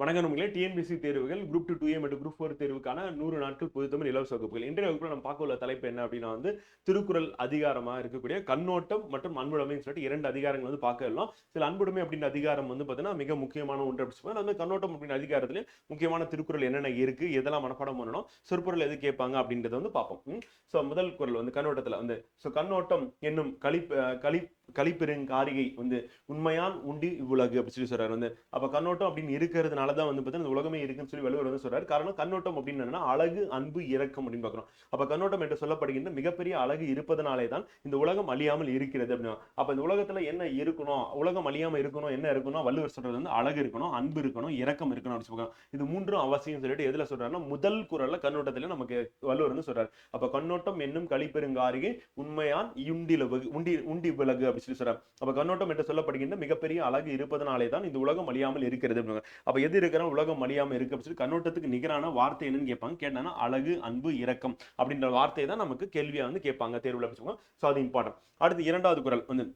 வணக்கம் நம்மளே டிஎன்பிசி தேர்வுகள் குரூப் டூ டூ ஏ மற்றும் குரூப் ஃபோர் தேர்வுக்கான நூறு நாட்கள் பொதுத்தமிழ் இலவச வகுப்புகள். இன்றைய வகுப்பில் நம்ம பார்க்க உள்ள தலைப்பு என்ன அப்படின்னா வந்து திருக்குறள் அதிகாரமாக இருக்கக்கூடிய கண்ணோட்டம் மற்றும் அன்புடைமைன்னு சொல்லிட்டு இரண்டு அதிகாரங்கள் வந்து பார்க்க எல்லாம். சில அன்புடைமை அப்படின்ற அதிகாரம் வந்து பார்த்தீங்கன்னா மிக முக்கியமான ஒன்று அப்படி சொல்லுவாங்க. அந்த கண்ணோட்டம் அப்படின்ற அதிகாரத்துல முக்கியமான திருக்குறள் என்னென்ன இருக்கு எதெல்லாம் மனப்பாடம் பண்ணணும் சொற்பொருள் எது கேட்பாங்க அப்படின்றத வந்து பார்ப்போம். ஸோ முதல் குறள் வந்து கண்ணோட்டத்தில் வந்து ஸோ கண்ணோட்டம் என்னும் களி களி களிப்பெருங்காரிகை வந்து உண்மையான் உண்டி இவ்வுலகு அப்படின்னு சொல்லி சொல்றாரு. வந்து அப்ப கண்ணோட்டம் அப்படின்னு இருக்கிறதுனால தான் வந்து பார்த்தீங்கன்னா இந்த உலகமே இருக்குன்னு சொல்லி வள்ளுவர் வந்து சொல்றாரு. காரணம் கண்ணோட்டம் அப்படின்னு என்னன்னா அழகு அன்பு இரக்கம் அப்படின்னு பார்க்குறோம். அப்ப கண்ணோட்டம் என்று சொல்லப்படுகின்ற மிகப்பெரிய அழகு இருப்பதனாலே தான் இந்த உலகம் அழியாமல் இருக்கிறது அப்படின்னா. அப்ப இந்த உலகத்துல என்ன இருக்கணும்? உலகம் அழியாம இருக்கணும் என்ன இருக்கணும் வள்ளுவர் சொல்றது வந்து அழகு இருக்கணும் அன்பு இருக்கணும் இரக்கம் இருக்கணும் அப்படின்னு சொல்லுவாங்க. இது மூன்றும் அவசியம் சொல்லிட்டு எதுல சொல்றாருன்னா முதல் குரல்ல கண்ணோட்டத்துல நமக்கு வள்ளுவர் வந்து சொல்றாரு. அப்ப கண்ணோட்டம் என்னும் கழிப்பெருங்காரிகை உண்மையான் உண்டிலவு உண்டி உண்டி விலகு அப்படி அப்போ கண்ணோட்டம் என்று சொல்லப்படுகின்ற மிகப்பெரிய அழகு இருப்பதனாலே தான் இந்த உலகம் அழியாமல் இருக்கிறது அப்போ எது இருக்கிற உலகம் அழியாமல் இருக்கு அப்படின்னு சொல்லி கண்ணோட்டத்துக்கு நிகரான வார்த்தை என்னன்னு கேட்பாங்க. கேட்டாங்கன்னா அழகு அன்பு இரக்கம் அப்படின்ற வார்த்தை தான் நமக்கு கேள்வியாக வந்து கேட்பாங்க தேர்வுல அப்படின்னு ஸோ அது இம்பார்ட்டன்ட் அடுத்து இரண்டாவது குரல் வந்து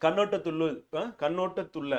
கண்ணோட்டத்துள்ள கண்ணோட்டத்துள்ள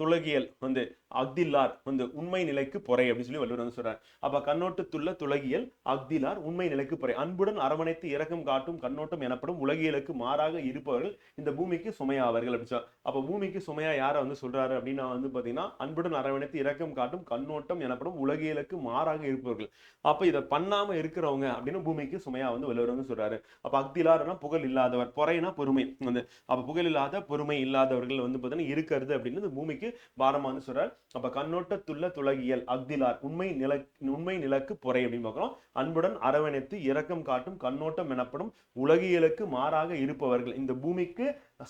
துலகியல் வந்து அக்தில்லார் வந்து உண்மை நிலைக்கு பொறை அப்படின்னு சொல்லி வள்ளுவர் வந்து சொல்றாரு. அப்ப கண்ணோட்டத்துள்ள துலகியல் அக்திலார் உண்மை நிலைக்கு பொறை. அன்புடன் அரவணைத்து இறக்கம் காட்டும் கண்ணோட்டம் எனப்படும் உலகியலுக்கு மாறாக இருப்பவர்கள் இந்த பூமிக்கு சுமையாவர்கள் அப்படின்னு அப்ப பூமிக்கு சுமையா யாரை வந்து சொல்றாரு அப்படின்னா வந்து பாத்தீங்கன்னா அன்புடன் அரவணைத்து இறக்கம் காட்டும் கண்ணோட்டம் எனப்படும் உலகியலுக்கு மாறாக இருப்பவர்கள். அப்ப இதை பண்ணாம இருக்கிறவங்க அப்படின்னு பூமிக்கு சுமையா வந்து வள்ளுவர் வந்து சொல்றாரு. அப்ப அக்திலார்னா புகழ் இல்லாதவர் பொறைனா பொறுமை வந்து. அப்ப புகழ் இல்லாத பொறுமை இல்லாதவர்கள் வந்து பாத்தீங்கன்னா இருக்கிறது அப்படின்னு பூமிக்கு பாரமா வந்து சொல்றாரு. அப்ப கண்ணோட்டத்துள்ள துலகியல் அக்திலார் உண்மை நில உண்மை நிலக்கு பொறை அப்படின்னு பார்க்கிறோம். அன்புடன் அரவணைத்து இரக்கம் காட்டும் கண்ணோட்டம் எனப்படும் உலகியலுக்கு மாறாக இருப்பவர்கள். இந்த பூமிக்கு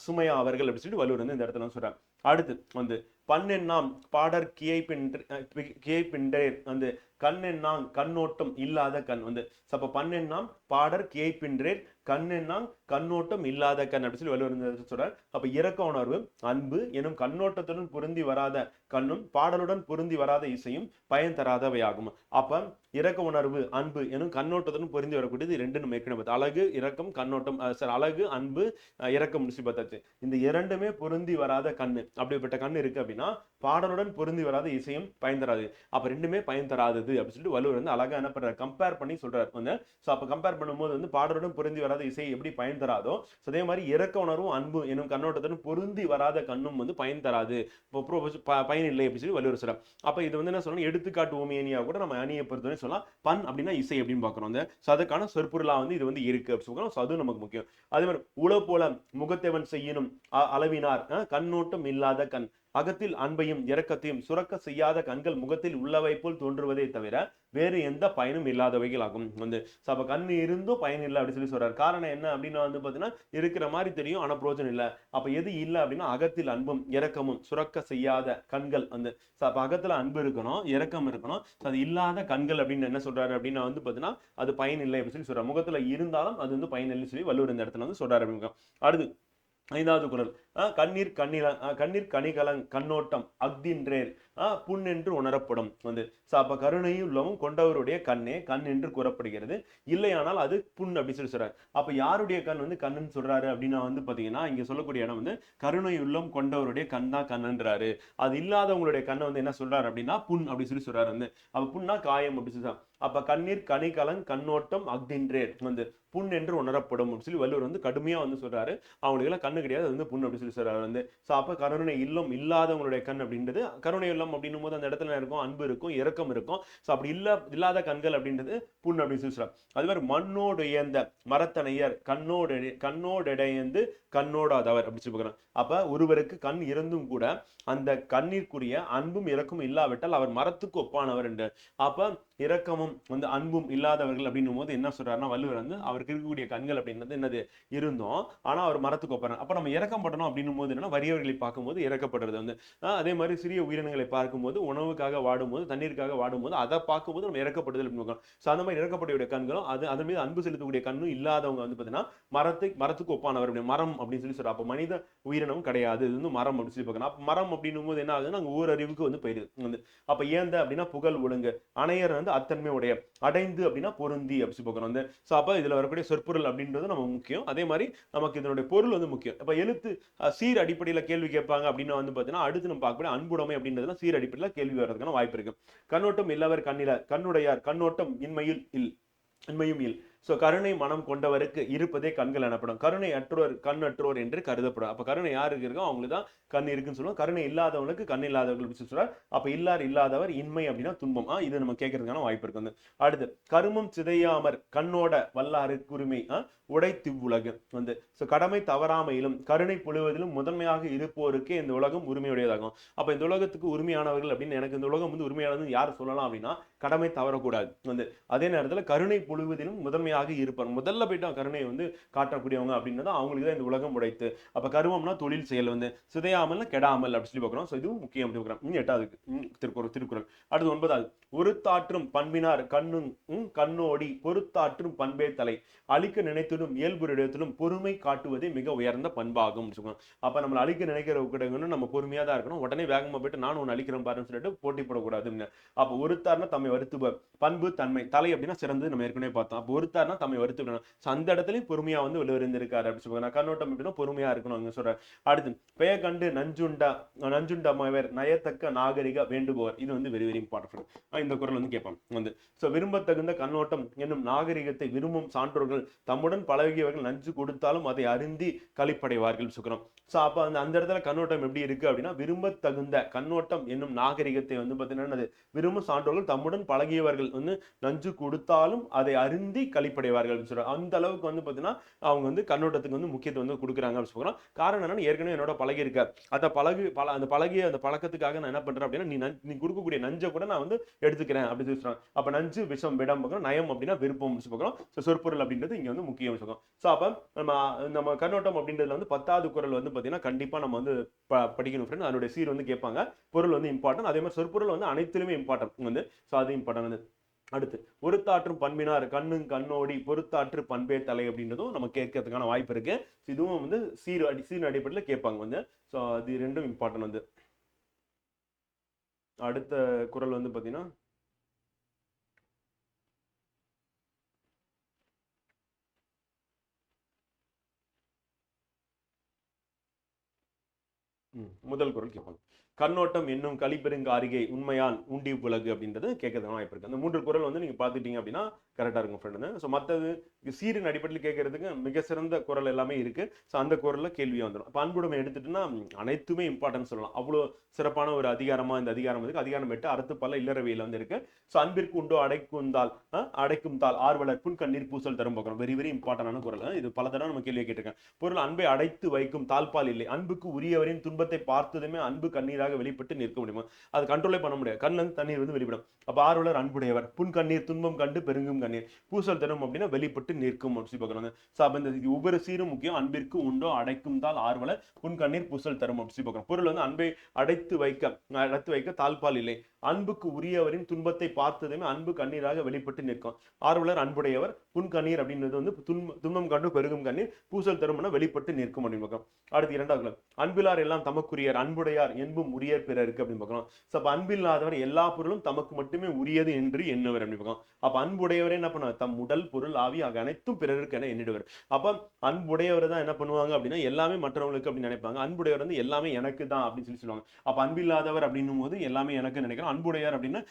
சுமையா அவர்கள் அப்படின்னு சொல்லிட்டு வள்ளுவர் வந்து இந்த இடத்துல வந்து சொல்றாங்க அடுத்து வந்து பன்னெண்ணாம் பாடர் கியை பின்ற கியை பின்றேர் வந்து கண்ணெண்ணாம் கண்ணோட்டம் இல்லாத கண். வந்து So, அப்ப பன்னெண்ணாம் பாடர் கியை பின்றேர் கண்ணுன்னா கண்ணோட்டம் இல்லாத கண் அப்படின்னு சொல்லி வள்ளுவர் வந்து சொல்றார். அப்ப இறக்க உணர்வு அன்பு எனும் கண்ணோட்டத்துடன் பொருந்தி வராத கண்ணும் பாடலுடன் பொருந்தி வராத இசையும் பயன் தராதவையாகும். அப்ப இறக்க உணர்வு அன்பு எனும் கண்ணோட்டத்துடன் பொருந்தி வரக்கூடியது ரெண்டு நம்ம ஏற்கனவே அழகு இறக்கம் கண்ணோட்டம் சார் அழகு அன்பு இறக்கம் இரக்கம் பார்த்தாச்சு. இந்த இரண்டுமே பொருந்தி வராத கண்ணு. அப்படிப்பட்ட கண்ணு இருக்கு அப்படின்னா பாடலுடன் பொருந்தி வராத இசையும் பயன் தராது. அப்ப ரெண்டுமே பயன் தராதது அப்படின்னு சொல்லிட்டு வள்ளுவர் வந்து அழகா என்ன பண்றாரு? கம்பேர் பண்ணி சொல்றாரு. வந்து ஸோ அப்ப கம்பேர் பண்ணும்போது வந்து பாடலுடன் பொருந்தி வராத இசை எப்படி பயன் தராதோ அதே மாதிரி இறக்க உணர்வும் அன்பு எனும் கண்ணோட்டத்துடன் பொருந்தி வராத கண்ணும் வந்து பயன் தராது. இப்போ ப- பயன் இல்லை அப்படின்னு சொல்லி வள்ளுவர் சொல்றார். அப்ப இது வந்து என்ன சொல்லணும்? எடுத்துக்காட்டு ஓமியனியா கூட நம்ம அணியை பொறுத்தவரை சொல்லலாம். பண் அப்படின்னா இசை அப்படின்னு பார்க்குறோம். அந்த ஸோ அதுக்கான சொற்பொருளா வந்து இது வந்து இருக்கு அப்படின்னு சொல்லுவோம் ஸோ அதுவும் நமக்கு முக்கியம். அதே மாதிரி உள போல முகத்தேவன் செய்யணும் அ- அளவினார் கண்ணோட்டம் இல்லாத கண். அகத்தில் அன்பையும் இரக்கத்தையும் சுரக்க செய்யாத கண்கள் முகத்தில் உள்ளவை போல் தோன்றுவதே தவிர வேறு எந்த பயனும் இல்லாதவைகள் ஆகும் வந்து so கண் இருந்தும் பயன் இல்லை அப்படின்னு சொல்லி சொல்றாரு. காரணம் என்ன அப்படின்னா வந்து பார்த்தீங்கன்னா இருக்கிற மாதிரி தெரியும் ஆனால் பிரோஜனம் இல்லை. அப்ப எது இல்லை அப்படின்னா அகத்தில் அன்பும் இரக்கமும் சுரக்க செய்யாத கண்கள் வந்து so அப்ப அகத்துல அன்பு இருக்கணும் இரக்கம் இருக்கணும். அது இல்லாத கண்கள் அப்படின்னு என்ன சொல்றாரு அப்படின்னா வந்து பார்த்தீங்கன்னா அது பயன் இல்லை அப்படின்னு சொல்லி சொல்றாரு. முகத்துல இருந்தாலும் அது வந்து பயன் இல்லைன்னு சொல்லி வள்ளுவர் இந்த இடத்துல வந்து சொல்றாரு அப்படிங்க அடுத்து ஐந்தாவது குரல் கண்ணீர் கண்ணில கண்ணீர் கனிகலங் கண்ணோட்டம் அக்தின்றேர் புண் என்று உணரப்படும். வந்து அப்ப கருணையும் உள்ளமும் கொண்டவருடைய கண்ணே கண் என்று கூறப்படுகிறது. இல்லையானால் அது புண் அப்படின்னு சொல்லி சொல்றாரு. அப்ப யாருடைய கண் வந்து கண்ணுன்னு சொல்றாரு அப்படின்னா வந்து பாத்தீங்கன்னா இங்க சொல்லக்கூடிய இடம் வந்து கருணை உள்ளம் கொண்டவருடைய கண் தான் கண்ணுன்றாரு. அது இல்லாதவங்களுடைய கண்ணை வந்து என்ன சொல்றாரு அப்படின்னா புண் அப்படின்னு சொல்லி சொல்றாரு வந்து. அப்ப புண்ணா காயம் அப்படின்னு சொல்லி அப்ப கண்ணீர் கனிகலன் கண்ணோட்டம் அக்தின்றேர் வந்து புண் என்று உணரப்படும் அப்படின்னு சொல்லி வள்ளுவர் வந்து கடுமையா வந்து சொல்றாரு. அவங்களுக்கு எல்லாம் கண்ணு கிடையாது அது வந்து புண் அப்படின்னு சொல்லி சொல்றாரு வந்து. ஸோ அப்ப கருணை இல்லம் இல்லாதவங்களுடைய கண் அப்படின்றது கருணை இல்லம் அப்படின்னும் போது அந்த இடத்துல இருக்கும்? அன்பு இருக்கும் இறக்கம் இருக்கும். ஸோ அப்படி இல்லை இல்லாத கண்கள் அப்படின்றது புண் அப்படின்னு சொல்லி சொல்றாரு அது மாதிரி மண்ணோடு இயந்த மரத்தனையர் கண்ணோடு கண்ணோடு இடையந்து கண்ணோடாதவர் அப்படின்னு சொல்லி பார்க்குறாங்க. அப்ப ஒருவருக்கு கண் இருந்தும் கூட அந்த கண்ணிற்குரிய அன்பும் இறக்கமும் இல்லாவிட்டால் அவர் மரத்துக்கு ஒப்பானவர் என்று. அப்ப இரக்கமும் வந்து அன்பும் இல்லாதவர்கள் அப்படின்னும் போது என்ன சொல்றாருன்னா வள்ளுவர் வந்து அவருக்கு இருக்கக்கூடிய கண்கள் அப்படின்றது என்னது? இருந்தோம். ஆனா அவர் மரத்துக்கு ஒப்பாரு அப்ப நம்ம இறக்கம் படணும் அப்படின்னும் போது என்னன்னா வறியவர்களை பார்க்கும்போது இறக்கப்படுறது வந்து. அதே மாதிரி சிறிய உயிரினங்களை பார்க்கும்போது உணவுக்காக வாடும்போது தண்ணீருக்காக வாடும்போது அதை பார்க்கும்போது நம்ம இறக்கப்படுதல் அப்படின்னு பார்க்கணும் ஸோ அந்த மாதிரி இறக்கப்படக்கூடிய கண்களும் அது அதன் மீது அன்பு செலுத்தக்கூடிய கண்ணும் இல்லாதவங்க வந்து பார்த்தீங்கன்னா மரத்துக்கு மரத்துக்கு ஒப்பானவர் மரம் அப்படின்னு சொல்லி சொல்றோம் அப்போ மனித உயிரினம் கிடையாது. இது வந்து மரம் அப்படின்னு சொல்லி பார்க்கணும். அப்போ மரம் அப்படின்னும் போது என்ன ஆகுதுன்னா அங்கே ஓரறிவுக்கு வந்து போயிருது. வந்து அப்போ ஏந்த அப்படின்னா புகழ் ஒழுங்கு. அணையர் வந்து அத்தன்மை உடைய அடைந்து அப்படின்னா பொருந்தி அப்படி சொல்லி பார்க்கணும். வந்து ஸோ அப்போ இதில் வரக்கூடிய சொற்பொருள் அப்படின்றது நம்ம முக்கியம். அதே மாதிரி நமக்கு இதனுடைய பொருள் வந்து முக்கியம். இப்போ எழுத்து சீர் அடிப்படையில் கேள்வி கேட்பாங்க அப்படின்னா வந்து பார்த்தீங்கன்னா அடுத்து நம்ம பார்க்கக்கூடிய அன்புடைமை அப்படின்றதுல சீர் அடிப்படையில் கேள்வி வர்றதுக்கான வாய்ப்பு இருக்கு. கண்ணோட்டம் இல்லவர் கண்ணில கண்ணுடையார் கண்ணோட்டம் இன்மையில் இல் இன்மையும் இல். ஸோ கருணை மனம் கொண்டவருக்கு இருப்பதே கண்கள் எனப்படும். கருணை அற்றோர் கண் அற்றோர் என்று கருதப்படும். அப்போ கருணை யாருக்கு இருக்கோ அவங்களுக்கு தான் கண் இருக்குன்னு சொல்லுவோம் கருணை இல்லாதவங்களுக்கு கண் இல்லாதவர்கள் அப்படின்னு சொல்றார். அப்போ இல்லார் இல்லாதவர் இன்மை அப்படின்னா துன்பம். ஆ, இது நம்ம கேட்கறதுக்கான வாய்ப்பு இருக்கு வந்து. அடுத்து கருமம் சிதையாமற் கண்ணோட வல்லாறு குருமை உடைத்து உலகு வந்து. ஸோ கடமை தவறாமையிலும் கருணை பொழுவதிலும் முதன்மையாக இருப்போருக்கே இந்த உலகம் உரிமையுடையதாகும். அப்போ இந்த உலகத்துக்கு உரிமையானவர்கள் அப்படின்னு எனக்கு இந்த உலகம் வந்து உரிமையானதுன்னு யார் சொல்லலாம் அப்படின்னா கடமை தவறக்கூடாது. வந்து அதே நேரத்தில் கருணை பொழுவதிலும் முதன்மையாக இருப்பார் முதல்ல போயிட்டு அவன் கருணையை வந்து காட்டக்கூடியவங்க அப்படின்னா அவங்களுக்கு தான் இந்த உலகம் உடைத்து. அப்ப கருமம்னா தொழில் செயல் வந்து சிதையாமல் கெடாமல் அப்படி சொல்லி பார்க்குறோம். ஸோ இதுவும் முக்கியம் அப்படி பார்க்குறோம். எட்டாவது திருக்குறள் திருக்குறள். அடுத்து ஒன்பதாவது. ஒருத்தாற்றும் பண்பினார் கண்ணும் கண்ணோடி பொறுத்தாற்றும் பண்பே தலை. அழிக்க நினைத்திடும் இயல்புரிடத்திலும் பொறுமை காட்டுவதே மிக உயர்ந்த பண்பாகும் சொல்லுவாங்க. அப்ப நம்மளை அழிக்க நினைக்கிற கிட்ட நம்ம பொறுமையா தான் இருக்கணும். உடனே வேகமா போயிட்டு நானும் ஒன்று அழிக்கிறேன் பாருன்னு சொல்லிட்டு போட்டி போடக்கூடாது அப்ப ஒருத்தார்னா தம்மை வருத்துப பண்பு தன்மை தலை அப்படின்னா சிறந்தது நம்ம ஏற்கனவே பார்த்தோம். அப்போ ஒருத்தார் ஒருத்தார்னா தம்மை வருத்து விடணும். ஸோ அந்த இடத்துலையும் பொறுமையா வந்து வெளிவருந்திருக்காரு அப்படின்னு சொல்லுவாங்க. நான் கண்ணோட்டம் எப்படின்னா பொறுமையா இருக்கணும் அங்க சொல்ற அடுத்து பெயர் கண்டு நஞ்சுண்டா நஞ்சுண்டா நஞ்சுண்டமவர் நயத்தக்க நாகரிக வேண்டுபவர். இது வந்து வெரி வெரி இம்பார்ட்டன்ட் இந்த குரல் வந்து கேட்பான் வந்து ஸோ விரும்பத்தகுந்த கண்ணோட்டம் என்னும் நாகரிகத்தை விரும்பும் சான்றோர்கள் தம்முடன் பழகியவர்கள் நஞ்சு கொடுத்தாலும் அதை அருந்தி கழிப்படைவார்கள் சுக்கரம் ஸோ அப்போ அந்த அந்த இடத்துல கண்ணோட்டம் எப்படி இருக்கு அப்படின்னா விரும்பத்தகுந்த கண்ணோட்டம் என்னும் நாகரிகத்தை வந்து பார்த்தீங்கன்னா விரும்பும் சான்றோர்கள் தம்முடன் பழகியவர்கள் வந்து நஞ்சு கொடுத்தாலும் அதை அருந்தி கழி களிப்படைவார்கள் அப்படின்னு சொல்றாங்க அந்த அளவுக்கு வந்து பார்த்தீங்கன்னா அவங்க வந்து கண்ணோட்டத்துக்கு வந்து முக்கியத்துவம் வந்து கொடுக்குறாங்க அப்படின்னு சொல்லலாம் காரணம் என்னன்னா ஏற்கனவே என்னோட பழகி இருக்க அந்த பழகு பல அந்த பழகிய அந்த பழக்கத்துக்காக நான் என்ன பண்ணுறேன் அப்படின்னா நீ நீ கொடுக்கக்கூடிய நஞ்சை கூட நான் வந்து எடுத்துக்கிறேன் அப்படின்னு சொல்லி சொல்றாங்க. அப்போ நஞ்சு விஷம் விடம் பார்க்குறோம் நயம் அப்படின்னா விருப்பம் பார்க்குறோம் ஸோ சொற்பொருள் அப்படின்றது இங்கே வந்து முக்கியம் சொல்றோம் ஸோ அப்போ நம்ம நம்ம கண்ணோட்டம் அப்படின்றதுல வந்து பத்தாவது குரல் வந்து பார்த்தீங்கன்னா கண்டிப்பாக நம்ம வந்து ப- படிக்கணும் ஃப்ரெண்ட் அதனுடைய சீர் வந்து கேட்பாங்க. பொருள் வந்து இம்பார்ட்டன்ட் அதே மாதிரி சொற்பொருள் வந்து அனைத்திலுமே இம்பார்ட்டன்ட் வந்து. ஸோ அது இம்பார்ட்டன்ட் வந்து. அடுத்து பொறுத்தாற்றும் பண்பினார் கண்ணும் கண்ணோடி பொறுத்தாற்று பண்பே தலை அப்படின்றதும் நம்ம கேட்கறதுக்கான வாய்ப்பு இருக்கு. இதுவும் வந்து சீர் அடி சீர் அடிப்படையில் கேட்பாங்க வந்து. ஸோ அது ரெண்டும் இம்பார்ட்டன்ட் வந்து. அடுத்த குரல் வந்து பார்த்தீங்கன்னா ம், முதல் குரல் கேட்பாங்க. கண்ணோட்டம் என்னும் கலிப்பெருங்காரிகை உண்மையால் உண்டி புலகு அப்படின்றது கேட்கறதுக்கு வாய்ப்பு அந்த மூன்று குரல் வந்து நீங்க பாத்துட்டீங்க அப்படின்னா கரெக்டா இருக்கும் ஃப்ரெண்டு ஸோ மற்றது சீரின் அடிப்படையில் கேட்கறதுக்கு மிக சிறந்த குரல் எல்லாமே இருக்கு. ஸோ அந்த குரல்ல கேள்வியா வந்துடும் இப்போ அன்புடைமை எடுத்துட்டுன்னா அனைத்துமே இம்பார்ட்டன்ஸ் சொல்லலாம். அவ்வளோ சிறப்பான ஒரு அதிகாரமா இந்த அதிகாரம் இருக்கு. அதிகாரம் எட்டு அறுத்து பல இல்லறவையில் வந்து இருக்கு. ஸோ அன்பிற்கு உண்டோ அடைக்குந்தால் தால் அடைக்கும் தாள் ஆர்வலர் புன் கண்ணீர் பூசல் தரும் பார்க்கணும் வெரி வெரி இம்பார்ட்டன்டான குரல். இது பல தடவை நம்ம கேள்வியை கேட்டிருக்கேன். பொருள் அன்பை அடைத்து வைக்கும் தாழ்பால் இல்லை. அன்புக்கு உரியவரின் துன்பத்தை பார்த்ததுமே அன்பு கண்ணீராக வெளிப்பட்டு நிற்க முடியுமா? அது கண்ட்ரோலே பண்ண முடியாது. கண்ணில் தண்ணீர் வந்து வெளிப்படும். அப்போ ஆர்வலர் அன்புடையவர் புன் கண்ணீர் துன்பம் கண்டு பெருங்கும் கண்ணீர். பூசல் தினம் அப்படின்னா வெளிப்பட்டு நிற்கும் அப்படின்னு சொல்லி ஸோ அப்போ இந்த ஒவ்வொரு சீரும் முக்கியம். அன்பிற்கு உண்டோ அடைக்கும் தால் ஆர்வலர் புன் கண்ணீர் பூசல் தரும் அப்படின்னு சொல்லி பொருள் வந்து அன்பை அடைத்து வைக்க அடைத்து வைக்க தாழ்பால் இல்லை. அன்புக்கு உரியவரின் துன்பத்தை பார்த்ததுமே அன்பு கண்ணீராக வெளிப்பட்டு நிற்கும். ஆர்வலர் அன்புடையவர் புன் கண்ணீர் அப்படின்றது வந்து துன்ப துன்பம் கண்டு பெருகும் கண்ணீர் பூசல் தருமன வெளிப்பட்டு நிற்கும் அப்படின்னு பார்க்கலாம் அடுத்து இரண்டாவது அன்பிலார் எல்லாம் தமக்குரியர் அன்புடையார் என்பும் உரியர் பிறருக்கு அப்படின்னு பார்க்கலாம் ஸோ அப்ப அன்பில்லாதவர் எல்லா பொருளும் தமக்கு மட்டுமே உரியது என்று எண்ணுவர் அப்படின்னு பார்க்கலாம் அப்போ அன்புடையவரே என்ன பண்ணுவார்? தம் உடல் பொருள் ஆவி ஆக அனைத்தும் பிறருக்கு என எண்ணிடுவர். அப்போ அன்புடையவர் தான் என்ன பண்ணுவாங்க அப்படின்னா எல்லாமே மற்றவங்களுக்கு அப்படின்னு நினைப்பாங்க. அன்புடையவர் வந்து எல்லாமே எனக்கு தான் அப்படின்னு சொல்லி சொல்லுவாங்க. அப்போ அன்பில்லாதவர் அப்படின்னும் போது எல்லாமே எனக்கு நினைக்கிறோம். அன்புடையார் அப்படின்னா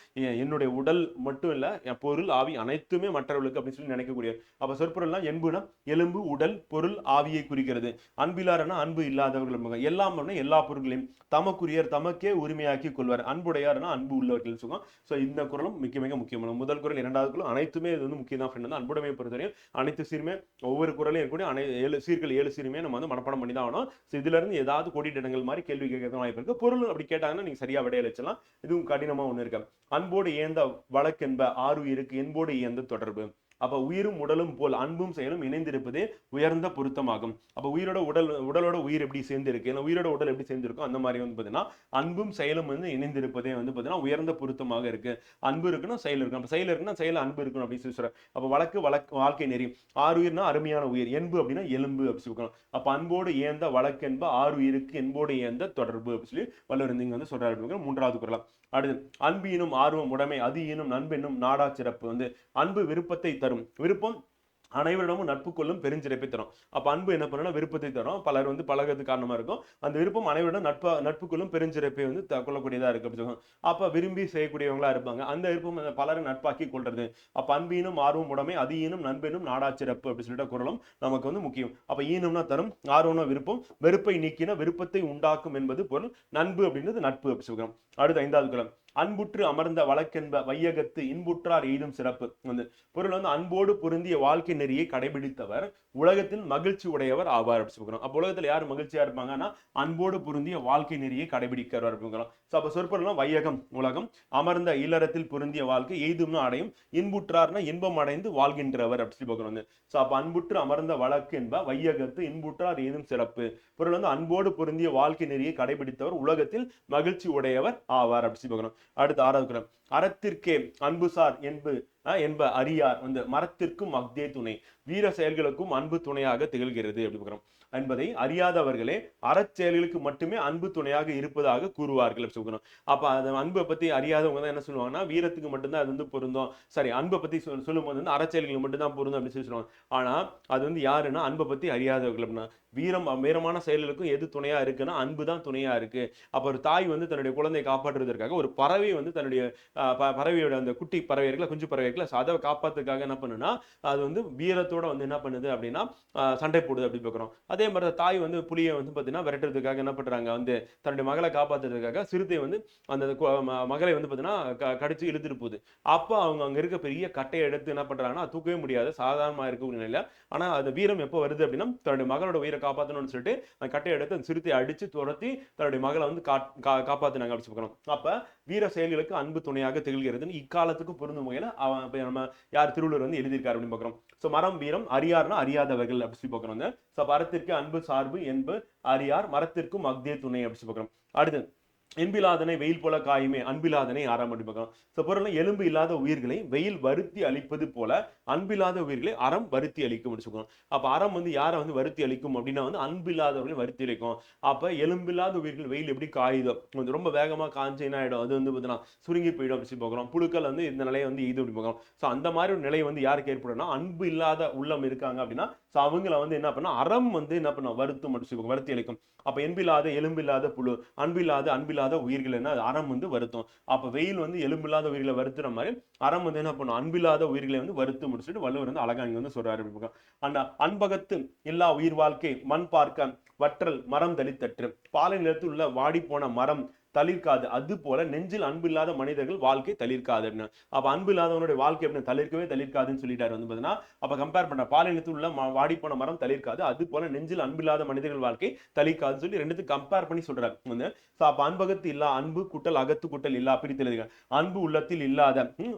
என்னுடைய உடல் மட்டும் இல்லை என் பொருள் ஆவி அனைத்துமே மற்றவர்களுக்கு அப்படின்னு சொல்லி நினைக்கக்கூடிய அப்போ சொற்பொருள்லாம் என்புனா எலும்பு உடல் பொருள் ஆவியை குறிக்கிறது. அன்பிலாரனா அன்பு இல்லாதவர்கள் என்பாங்க. எல்லாம் எல்லா பொருட்களையும் தமக்குரியர் தமக்கே உரிமையாக்கி கொள்வார். அன்புடையார்னா அன்பு உள்ளவர்கள் சொல்லுவோம் ஸோ இந்த குரலும் மிக மிக முக்கியமான முதல் குரல் இரண்டாவது குரல் அனைத்துமே இது வந்து முக்கியம் தான் ஃப்ரெண்ட் வந்து அன்புடைமையை பொறுத்தவரையும் அனைத்து சீருமே ஒவ்வொரு குரலையும் இருக்கக்கூடிய அனை ஏழு சீர்கள் ஏழு சீருமே நம்ம வந்து மனப்பாடம் பண்ணி தான் ஆகணும். ஸோ இதுலேருந்து ஏதாவது கோடி இடங்கள் மாதிரி கேள்வி கேட்கறது வாய்ப்பு இருக்குது பொருள் அப்படி கேட்டாங்கன்னா நீங்கள் சரியாக விடையில வச்சலாம் இதுவும் கடினமாக ஒன்று இருக்கு. அன்போடு ஏந்த வழக்கென்ப ஆறுயிருக்கு என்போடு ஏந்த தொடர்பு. அப்ப உயிரும் உடலும் போல் அன்பும் செயலும் இணைந்திருப்பதே உயர்ந்த பொருத்தமாகும். அப்ப உயிரோட உடல் உடலோட உயிர் எப்படி சேர்ந்திருக்கு? ஏன்னா உயிரோட உடல் எப்படி சேர்ந்திருக்கும் அந்த மாதிரி வந்து பாத்தீங்கன்னா அன்பும் செயலும் வந்து இணைந்திருப்பதே வந்து பாத்தீங்கன்னா உயர்ந்த பொருத்தமாக இருக்கு. அன்பு இருக்கணும் செயல் இருக்கும் அப்ப செயல் இருக்குன்னா செயல் அன்பு இருக்கணும் அப்படின்னு சொல்லி சொல்றேன் அப்ப வழக்கு வழக்கு வாழ்க்கை நெறி ஆறு உயிர்னா அருமையான உயிர். என்பு அப்படின்னா எலும்பு அப்படி சொல்லணும் அப்ப அன்போடு ஏந்த வழக்கு என்ப ஆறு உயிருக்கு என்போடு ஏந்த தொடர்பு அப்படின்னு சொல்லி வல்லுவர் நீங்க வந்து சொல்றாரு அப்படிங்கிற மூன்றாவது குரலாம் அடுத்து அன்பு எனும் ஆர்வம் உடைமை அது எனும் நண்பெனும் நாடா சிறப்பு வந்து அன்பு விருப்பத்தை தரும் தரும். விருப்பம் அனைவரிடமும் நட்பு கொள்ளும் பெருஞ்சிறப்பை தரும். அப்போ அன்பு என்ன பண்ணணும் விருப்பத்தை தரும். பலர் வந்து பழகிறது காரணமாக இருக்கும். அந்த விருப்பம் அனைவரிடம் நட்பு நட்பு கொள்ளும் பெருஞ்சிறப்பை வந்து கொள்ளக்கூடியதாக இருக்கு அப்படி சொல்லுவாங்க. அப்போ விரும்பி செய்யக்கூடியவங்களா இருப்பாங்க. அந்த விருப்பம் அந்த பலரை நட்பாக்கி கொள்றது. அப்போ அன்பீனும் ஆர்வம் உடமை அது ஈனும் நண்பெனும் நாடாச்சிறப்பு அப்படின்னு சொல்லிட்டு குரலும் நமக்கு வந்து முக்கியம். அப்போ ஈனம்னா தரும் ஆர்வம்னா விருப்பம். வெறுப்பை நீக்கினா விருப்பத்தை உண்டாக்கும் என்பது பொருள். நண்பு அப்படின்றது நட்பு அப்படி சொல்கிறோம் அடுத்து ஐந்தாவது குலம் அன்புற்று அமர்ந்த வழக்கென்ப வையகத்து இன்புற்றார் எய்தும் சிறப்பு. வந்து பொருள் வந்து அன்போடு பொருந்திய வாழ்க்கை நெறியை கடைபிடித்தவர் உலகத்தில் மகிழ்ச்சி உடையவர் ஆவார் அப்படி சொல்கிறோம் அப்போ உலகத்தில் யார் மகிழ்ச்சியா இருப்பாங்கன்னா அன்போடு பொருந்திய வாழ்க்கை நெறியை கடைபிடிக்கிறவர் அப்படிங்கிறோம் ஸோ அப்போ சொற்பொருள்லாம் வையகம் உலகம். அமர்ந்த இல்லறத்தில் பொருந்திய வாழ்க்கை எய்தும்னு அடையும். இன்புற்றார்னா இன்பம் அடைந்து வாழ்கின்றவர் அப்படி சொல்லி பார்க்குறோம் வந்து ஸோ அப்போ அன்புற்று அமர்ந்த வழக்கு என்ப வையகத்து இன்புற்றார் எய்தும் சிறப்பு. பொருள் வந்து அன்போடு பொருந்திய வாழ்க்கை நெறியை கடைபிடித்தவர் உலகத்தில் மகிழ்ச்சி உடையவர் ஆவார். அப்படி சொல்லி பார்க்கணும் அடுத்து ஆறாவது அறத்திற்கே அன்புசார் என்பு என்ப அறியார் வந்து மரத்திற்கும் அக்தே துணை. வீர செயல்களுக்கும் அன்பு துணையாக திகழ்கிறது அப்படி பார்க்குறோம். என்பதை அறியாதவர்களே அறச்செயல்களுக்கு மட்டுமே அன்பு துணையாக இருப்பதாக கூறுவார்கள் அப்படி சொல்கிறோம் அப்ப அந்த அன்பை பத்தி அறியாதவங்க தான் என்ன சொல்லுவாங்கன்னா வீரத்துக்கு மட்டும்தான் அது வந்து பொருந்தும். சரி அன்பை பத்தி சொல் சொல்லும் போது வந்து அறச்செயல்களுக்கு மட்டும்தான் பொருந்தும் அப்படின்னு சொல்லி சொல்லுவாங்க. ஆனா அது வந்து யாருன்னா அன்பை பத்தி அறியாதவர்கள் அப்படின்னா வீரம் வீரமான செயல்களுக்கும் எது துணையா இருக்குன்னா அன்பு தான் துணையா இருக்கு. அப்ப ஒரு தாய் வந்து தன்னுடைய குழந்தையை காப்பாற்றுவதற்காக ஒரு பறவை வந்து தன்னுடைய பறவையோட அந்த குட்டி பறவை இருக்குல்ல குஞ்சு பறவை இருக்குல்ல ஸோ அதை காப்பாத்துக்காக என்ன பண்ணுன்னா அது வந்து வீரத்தோட வந்து என்ன பண்ணுது அப்படின்னா சண்டை போடுது அப்படி பார்க்குறோம் அதே மாதிரி தான் தாய் வந்து புலியை வந்து பார்த்தீங்கன்னா விரட்டுறதுக்காக என்ன பண்ணுறாங்க வந்து தன்னுடைய மகளை காப்பாத்துறதுக்காக சிறுத்தை வந்து அந்த ம- மகளை வந்து பார்த்தீங்கன்னா க- கடிச்சு இழுத்துட்டு போகுது. அப்போ அவங்க அங்கே இருக்க பெரிய கட்டையை எடுத்து என்ன பண்ணுறாங்கன்னா தூக்கவே முடியாது. சாதாரணமாக இருக்கக்கூடிய நிலையில். ஆனால் அது வீரம் எப்போ வருது அப்படின்னா தன்னுடைய மகளோட உயிரை காப்பாற்றணும்னு சொல்லிட்டு அந்த கட்டையை எடுத்து அந்த சிறுத்தை அடித்து துரத்தி தன்னுடைய மகளை வந்து கா- காப்பாற்றினாங்க அப்படி சொல்லணும் அப்போ வீர செயல்களுக்கு அன்பு துணையாக திகழ்கிறதுன்னு இக்காலத்துக்கு பொருந்தும் வகையில் அவன் நம்ம யார் திருவள்ளுவர் வந்து எழுதியிருக்காரு அப்படின்னு பார்க்குறோம். ஸோ மரம் வீரம் அறியார்னா அறியாதவர்கள் அப்படி சொல்லி பார்க்குறோம். ஸோ மரத்திற்கு அன்பு சார்பு என்பு அறியார் மரத்திற்கும் அக்தே துணை அப்படி சொல்லி பார்க்குறோம். அடுத்து என்பிலாதனை வெயில் போல காயுமே அன்பிலாதனை ஆறாம் அப்படி பார்க்கலாம் ஸோ பொருள் எலும்பு இல்லாத உயிர்களை வெயில் வருத்தி அளிப்பது போல அன்பில்லாத உயிர்களை அறம் வருத்தி அளிக்கும் அப்படின்னு அப்ப அறம் வந்து யாரை வந்து வருத்தி அளிக்கும் அப்படின்னா வந்து அன்பில்லாதவர்களை வருத்தி அளிக்கும் அப்ப எலும்பில்லாத உயிர்கள் வெயில் எப்படி காயுதோ கொஞ்சம் ரொம்ப வேகமா காஞ்சு என்ன ஆயிடும்? அது வந்து பார்த்தீங்கன்னா சுருங்கி போயிடும் அப்படின்னு சொல்லி பார்க்குறோம். புழுக்கள் வந்து இந்த நிலையை வந்து இது அப்படி பார்க்கலாம் ஸோ அந்த மாதிரி ஒரு நிலை வந்து யாருக்கு ஏற்படும்னா அன்பு இல்லாத உள்ளம் இருக்காங்க அப்படின்னா ஸோ அவங்கள வந்து என்ன பண்ணா அறம் வந்து என்ன பண்ண வருத்தும் அப்படின்னு சொல்லி வருத்தி அளிக்கும் அப்ப என்பில்லாத எலும்பில்லாத புழு அன்பில்லாத அன்பில்லாத உயிர்கள் என்ன? அது அறம் வந்து வருத்தும். அப்ப வெயில் வந்து எலும்பில்லாத உயிர்களை வருத்துற மாதிரி அறம் வந்து என்ன பண்ணும்? அன்பில்லாத உயிர்களை வந்து வருத்து முடிச்சுட்டு வள்ளுவர் வந்து அழகா வந்து சொல்றாரு அந்த அன்பகத்து எல்லா உயிர் வாழ்க்கை மண் பார்க்க வற்றல் மரம் தளித்தற்று. பாலை நிலத்தில் உள்ள வாடி போன மரம் தளிர்க்காது. அது போல நெஞ்சில் அன்பில்லாத மனிதர்கள் வாழ்க்கை தளிர்க்காது அப்படின்னு. அப்ப அன்பு இல்லாதவனுடைய வாழ்க்கை அப்படின்னு தளிர்க்கவே தளிர்க்காதுன்னு சொல்லிட்டாரு வந்து பார்த்தீங்கன்னா அப்ப கம்பேர் பண்ண பாலினத்தில் உள்ள வாடி போன மரம் தளிர்க்காது. அது போல நெஞ்சில் அன்பு இல்லாத மனிதர்கள் வாழ்க்கை தளிர்க்காதுன்னு சொல்லி ரெண்டுத்துக்கு கம்பேர் பண்ணி சொல்றாரு வந்து. அப்ப அன்பகத்து இல்லா அன்பு குட்டல் அகத்து குட்டல் இல்லா பிரித்தெழுதுக. அன்பு உள்ளத்தில் இல்லாத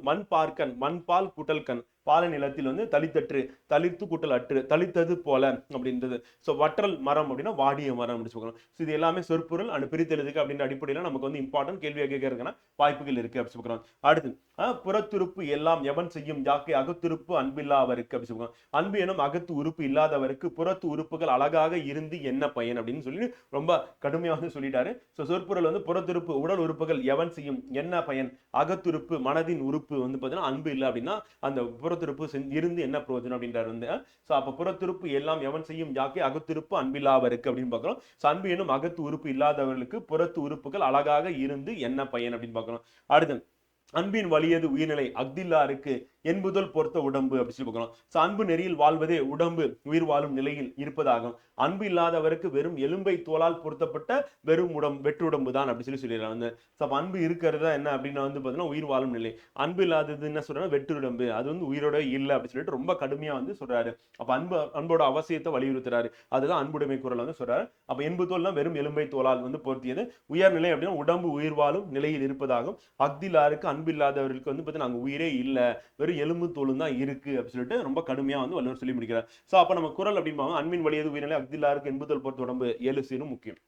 மண் பார்க்கன் மண் பால் குட்டல் கண். பாலை நிலத்தில் வந்து தளித்தற்று தளிர்த்து கூட்டல் அற்று தளித்தது போல அப்படின்றது. ஸோ வற்றல் மரம் அப்படின்னா வாடிய மரம் அப்படின்னு சொல்லுவோம் ஸோ இது எல்லாமே சொற்பொருள் அண்ட் பிரித்தெழுதுக்கு அப்படின்ற அடிப்படையில் நமக்கு வந்து இம்பார்ட்டன்ட் கேள்வியாக கேட்கறதுக்கான வாய்ப்புகள் இருக்கு அப்படின்னு சொல்லுறோம் அடுத்து புறத்துருப்பு புறத்துறுப்பு எல்லாம் எவன் செய்யும்? யாக்கை அகத்துறுப்பு அன்பில்லாவருக்கு அப்படி சொல்லுவாங்க. அன்பு எனும் அகத்து உறுப்பு இல்லாதவருக்கு புறத்து உறுப்புகள் அழகாக இருந்து என்ன பயன் அப்படின்னு சொல்லி ரொம்ப கடுமையாக வந்து சொல்லிட்டாரு. ஸோ சொற்பொருள் வந்து புறத்துறுப்பு உடல் உறுப்புகள் எவன் செய்யும்? என்ன பயன்? அகத்துறுப்பு மனதின் உறுப்பு வந்து பார்த்தீங்கன்னா அன்பு இல்லை அப்படின்னா அந்த புறத்துறுப்பு செஞ்சு- இருந்து என்ன பிரயோஜனம் அப்படின்றாரு வந்து. ஸோ அப்போ புறத்துறுப்பு எல்லாம் எவன் செய்யும்? யாக்கை அகத்துறுப்பு அன்பில்லாவருக்கு அப்படின்னு பார்க்குறோம். ஸோ அன்பு எனும் அகத்து உறுப்பு இல்லாதவர்களுக்கு புறத்து உறுப்புகள் அழகாக இருந்து என்ன பயன் அப்படின்னு பார்க்குறோம். அடுத்து அன்பின் வலியது உயிர்நிலை அக்தில்லாருக்கு என்புதல் பொறுத்த உடம்பு அப்படின்னு சொல்லி பார்க்கிறோம் ஸோ அன்பு நெறியில் வாழ்வதே உடம்பு உயிர் வாழும் நிலையில் இருப்பதாகும். அன்பு இல்லாதவருக்கு வெறும் எலும்பை தோலால் பொருத்தப்பட்ட வெறும் உடம் வெற்றுடம்பு தான் அப்படின்னு சொல்லி சொல்லிடுறாங்க வந்து ஸோ அப்ப அன்பு இருக்கிறது என்ன அப்படின்னா வந்து பார்த்தீங்கன்னா உயிர் வாழும் நிலை. அன்பு இல்லாதது என்ன சொல்றாங்க வெற்றுடம்பு அது வந்து உயிரோட இல்லை அப்படின்னு சொல்லிட்டு ரொம்ப கடுமையாக வந்து சொல்றாரு. அப்போ அன்பு அன்போட அவசியத்தை வலியுறுத்துறாரு. அதுதான் அன்புடைமை குரல் வந்து சொல்றாரு. அப்போ என்பு தோல்லாம் வெறும் எலும்பை தோலால் வந்து பொருத்தியது. உயர்நிலை அப்படின்னா உடம்பு உயிர் வாழும் நிலையில் இருப்பதாகும். அக்திலாருக்கு அன்பு இல்லாதவர்களுக்கு வந்து பார்த்தீங்கன்னா அங்க உயிரே இல்லை. வெறும் எலும்பு தோலும் தான் இருக்கு அப்படின்னு சொல்லிட்டு ரொம்ப கடுமையா வந்து வள்ளுவர் சொல்லி முடிக்கிறார். ஸோ அப்ப நம்ம குரல் அப்படிம்பாங்க அன்பின் வழியது உயிரிலை அக்திலாருக்கு என்புதல் பொறுத்த உடம்பு ஏழு சீரும் முக்கியம்.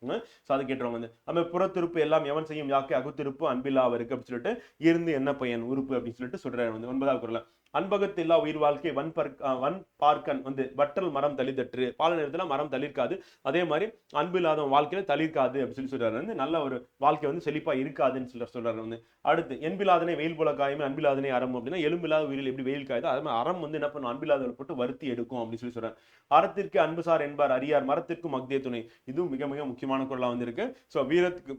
ஸோ அதை கேட்டுறவங்க வந்து நம்ம புறத்திருப்பு எல்லாம் எவன் செய்யும்? யாக்கை அகுத்திருப்பு அன்பில்லா அவருக்கு அப்படின்னு சொல்லிட்டு இருந்து என்ன பையன்? உறுப்பு அப்படின்னு சொல்லிட்டு சொல்றாரு வந்து ஒன்பதாவது குரல் அன்பகத்து இல்லா உயிர் வாழ்க்கை வன் பற் வன் பார்க்கன் வந்து வற்றல் மரம் தளிதற்று பால நேரத்தில் மரம் தளிர்க்காது. அதே மாதிரி அன்பு இல்லாத வாழ்க்கையில தளிர்க்காது அப்படின்னு சொல்லி சொல்றாரு. வந்து நல்ல ஒரு வாழ்க்கை வந்து செழிப்பா இருக்காதுன்னு சொல்லி சொல்றாரு வந்து. அடுத்து என்பிலாதனை வெயில் போல காயுமே அன்பிலாதனை அறம் அப்படின்னா எலும்பில்லாத உயிரில் எப்படி வெயில் காயுதோ அது மாதிரி அறம் வந்து என்ன பண்ணும்? அன்பில்லாதவர்கள் போட்டு வருத்தி எடுக்கும் அப்படின்னு சொல்லி சொல்றாரு. அறத்திற்கு அன்புசார் என்பார். அரியார் மரத்திற்கும் மக்தே துணை. இதுவும் மிக மிக முக்கியமான குரலாக வந்திருக்கு. ஸோ வீரத்துக்கு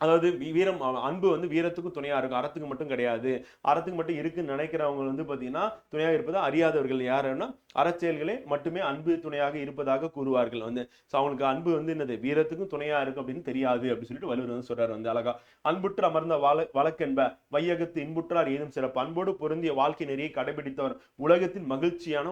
அதாவது வீ- வீரம் அன்பு வந்து வீரத்துக்கும் துணையாக இருக்கும். அறத்துக்கு மட்டும் கிடையாது. அறத்துக்கு மட்டும் இருக்குன்னு நினைக்கிறவங்க வந்து பார்த்தீங்கன்னா துணையாக இருப்பது அறியாதவர்கள் யாருன்னா அறச்செயல்களே மட்டுமே அன்பு துணையாக இருப்பதாக கூறுவார்கள். வந்து ஸோ அவங்களுக்கு அன்பு வந்து என்னது? வீரத்துக்கும் துணையாக இருக்கும் அப்படின்னு தெரியாது அப்படின்னு சொல்லிட்டு வள்ளுவர் வந்து சொல்கிறார் வந்து அழகா அன்புற்று அமர்ந்த வாழ வழக்கென்ப வையகத்து இன்புற்றார் ஏதும் சிறப்பு. அன்போடு பொருந்திய வாழ்க்கை நெறியை கடைபிடித்தவர் உலகத்தின் மகிழ்ச்சியான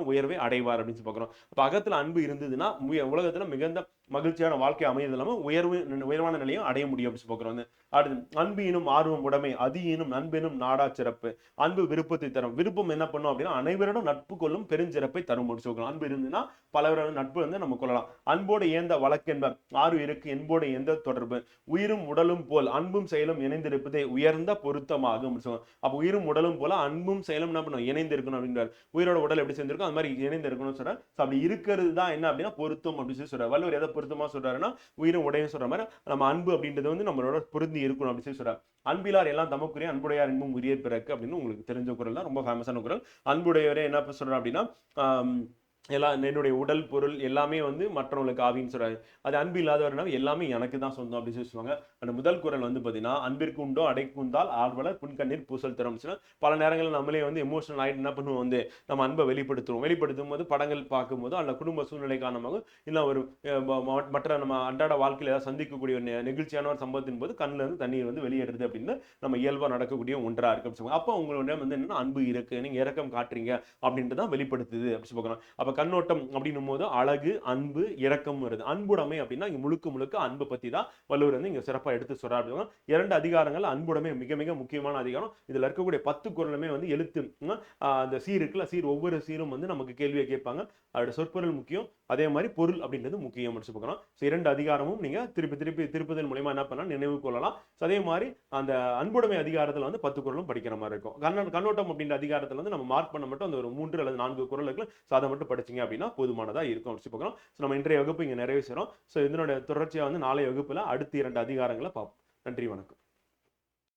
உயர்வை அடைவார் அப்படின்னு சொல்லி பார்க்குறோம் அப்போ அகத்தில் அன்பு இருந்ததுன்னா உலகத்தில் மிகுந்த மகிழ்ச்சியான வாழ்க்கை அமையது இல்லாமல் உயர்வு உயர்வான நிலையும் அடைய முடியும் அப்படின்னு சொல்லி பார்க்குறோம். வந்து அடுத்து அன்பு எனும் ஆர்வம் உடைமை அதி எனும் நண்பெனும் நாடா சிறப்பு அன்பு விருப்பத்தை தரும். விருப்பம் என்ன பண்ணும் அப்படின்னா அனைவரிடம் நட்பு கொள்ளும் பெருஞ்சிறப்பை தரும் அப்படின்னு சொல்லலாம் அன்பு இருந்துன்னா பலவரிடம் நட்பு வந்து நம்ம கொள்ளலாம். அன்போடு ஏந்த வழக்கென்ப ஆறு இருக்கு என்போடு எந்த தொடர்பு. உயிரும் உடலும் போல் அன்பும் செயலும் இணைந்திருப்பதே உயர்ந்த பொருத்தமாகும் அப்படின்னு சொல்லுவாங்க அப்போ உயிரும் உடலும் போல அன்பும் செயலும் என்ன பண்ணும்? இணைந்து இருக்கணும் அப்படின்றார் உயிரோட உடல் எப்படி சேர்ந்திருக்கும் அது மாதிரி இணைந்து இருக்கணும்னு சொல்றாரு அப்படி இருக்கிறது தான் என்ன அப்படின்னா பொருத்தம் அப்படின்னு சொல்லி சொல்றாரு. வள்ளுவர் எதை பொருத்தமா சொல்றாருன்னா உயிரும் உடையும் சொல்ற மாதிரி நம்ம அன்பு அப்படின்றது வந்து நம்மளோட பொருந்தி இருக்கணும் அப்படின்னு சொல்லி சொல்கிறார் அன்பிலார் எல்லாம் தமக்குரிய அன்புடையார் என்பும் உரிய பிறக்கு அப்படின்னு உங்களுக்கு தெரிஞ்ச குரல் தான் ரொம்ப ஃபேமஸான குரல். அன்புடையவரே என்ன சொல்கிறார் அப்படின்னா எல்லாம் என்னுடைய உடல் பொருள் எல்லாமே வந்து மற்றவங்களுக்கு ஆவின்னு சொல்றாரு. அது அன்பு இல்லாதவர்னா எல்லாமே எனக்கு தான் சொந்தம் அப்படின்னு சொல்லி சொல்லுவாங்க. அந்த முதல் குரல் வந்து பார்த்தீங்கன்னா அன்பிற்கு உண்டோ அடைக்குந்தால் ஆர்வலர் புன்கண்ணீர் பூசல் தரும் பல நேரங்களில் நம்மளே வந்து எமோஷனல் ஆகிட்டு என்ன பண்ணுவோம் வந்து நம்ம அன்பை வெளிப்படுத்துவோம். வெளிப்படுத்தும் போது படங்கள் பார்க்கும்போது அல்ல குடும்ப சூழ்நிலை காரணமாக இல்லை ஒரு மற்ற நம்ம அன்றாட வாழ்க்கையில் ஏதாவது சந்திக்கக்கூடிய ஒரு நெகிழ்ச்சியான ஒரு சம்பவத்தின் போது கண்ணில் இருந்து தண்ணீர் வந்து வெளியேறது அப்படின்னு நம்ம இயல்பாக நடக்கக்கூடிய ஒன்றாக இருக்கு அப்படின்னு சொல்லுவாங்க. அப்போ உங்களுடைய வந்து என்னன்னா அன்பு இருக்குது நீங்கள் இறக்கம் காட்டுறீங்க அப்படின்ட்டு தான் வெளிப்படுத்துது அப்படின்னு சொல்லி பார்க்கலாம் அப்போ கண்ணோட்டம் அப்படின்னும் போது அழகு அன்பு இரக்கம் வருது. அன்புடைமை அப்படின்னா இங்க முழுக்க முழுக்க அன்பு பத்தி தான் வள்ளுவர் வந்து இங்க சிறப்பா எடுத்து சொல்றாரு. அப்படின்னா இரண்டு அதிகாரங்கள் அன்புடைமை மிக மிக முக்கியமான அதிகாரம். இதுல இருக்கக்கூடிய பத்து குரலுமே வந்து எழுத்து. அந்த சீர் இருக்குல்ல சீர் ஒவ்வொரு சீரும் வந்து நமக்கு கேள்வியை கேட்பாங்க. அதோட சொற்பொருள் முக்கியம். அதே மாதிரி பொருள் அப்படின்றது முக்கியம் முடிச்சு பார்க்கலாம் ஸோ இரண்டு அதிகாரமும் நீங்க திருப்பி திருப்பி திருப்பதன் மூலியமா என்ன பண்ணலாம் நினைவு கொள்ளலாம். ஸோ அதே மாதிரி அந்த அன்புடைமை அதிகாரத்துல வந்து பத்து குரலும் படிக்கிற மாதிரி இருக்கும். கண்ண கண்ணோட்டம் அப்படின்ற அதிகாரத்துல வந்து நம்ம மார்க் பண்ண மட்டும் அந்த ஒரு மூன்று அல்லது நான்கு குரல் இருக்குல்ல ஸோ அதை மட்டும் வச்சிங்க அப்படின்னா போதுமானதா இருக்கும் அப்படின்னு பார்க்கலாம் ஸோ நம்ம இன்றைய வகுப்பு இங்க நிறைவு செய்றோம். ஸோ இதனுடைய தொடர்ச்சியா வந்து நாளைய வகுப்புல அடுத்த இரண்டு அதிகாரங்களை பார்ப்போம். நன்றி வணக்கம்.